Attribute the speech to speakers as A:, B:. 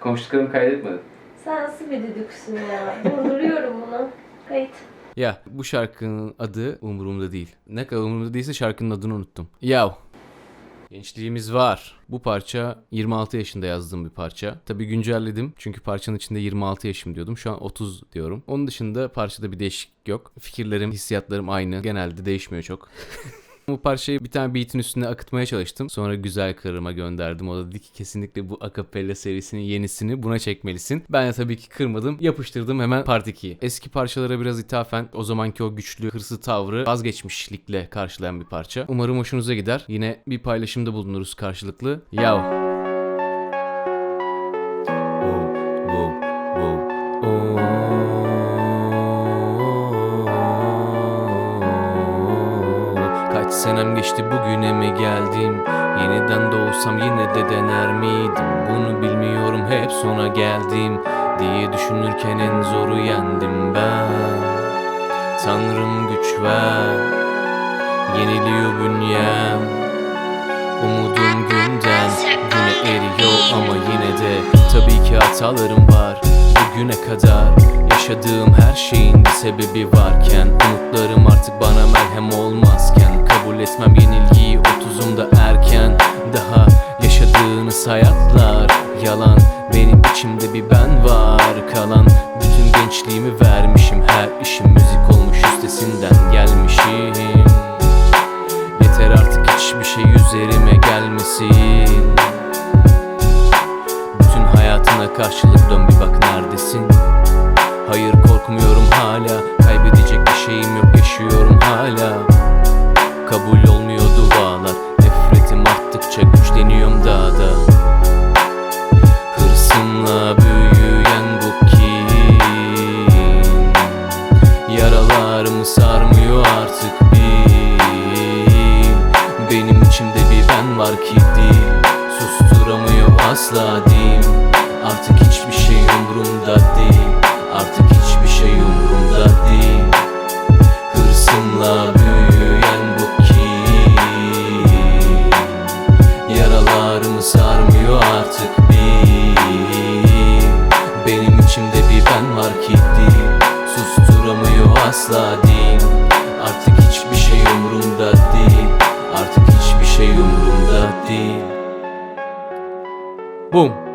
A: Konuştuklarımı kaydetmedin.
B: Sen nasıl bir düdüksün ya? Durduruyorum bunu. Kayıt.
C: Ya bu şarkının adı umurumda değil. Ne kadar umurumda değilse şarkının adını unuttum. Yav. Gençliğimiz var. Bu parça 26 yaşında yazdığım bir parça. Tabii güncelledim çünkü parçanın içinde 26 yaşım diyordum. Şu an 30 diyorum. Onun dışında parçada bir değişiklik yok. Fikirlerim, hissiyatlarım aynı. Genelde değişmiyor çok. Bu parçayı bir tane beat'in üstüne akıtmaya çalıştım. Sonra güzel karıma gönderdim. O da dedi ki kesinlikle bu akapella serisinin yenisini buna çekmelisin. Ben de tabii ki kırmadım. Yapıştırdım hemen part 2'yi. Eski parçalara biraz ithafen o zamanki o güçlü hırsı tavrı vazgeçmişlikle karşılayan bir parça. Umarım hoşunuza gider. Yine bir paylaşımda bulunuruz karşılıklı. Yav. Wow, wow, wow. Oo. Senem geçti bugüne mi geldim. Yeniden doğsam yine de dener miydim? Bunu bilmiyorum hep sona geldim. Diye düşünürken en zoru yendim ben. Tanrım güç ver. Yeniliyor bünyem. Umudum günden güne eriyor ama yine de Tabii ki hatalarım var. Bugüne kadar Yaşadığım her şeyin bir sebebi varken Umutlarım artık bana merhem olmazken Kabul etmem yenilgiyi. Otuzumda erken Daha yaşadığınız hayatlar yalan. Benim içimde bir ben var kalan Bütün gençliğimi vermişim. Her işim müzik olmuş üstesinden gelmişim. Yeter artık hiçbir şey üzerime gelmesin. Bütün hayatına karşılık dön bir bak neredesin? Hayır korkmuyorum hala bir ben var ki değil. Susturamıyor asla değil. Artık hiçbir şey umurumda değil. Artık hiçbir şey umurumda değil. Hırsımla büyüyen bu kin Yaralarımı sarmıyor artık bil Benim içimde bir ben var ki değil. Susturamıyor asla değil. Artık hiçbir şey umurumda değil Artık hiçbir şey umurumda değil Boom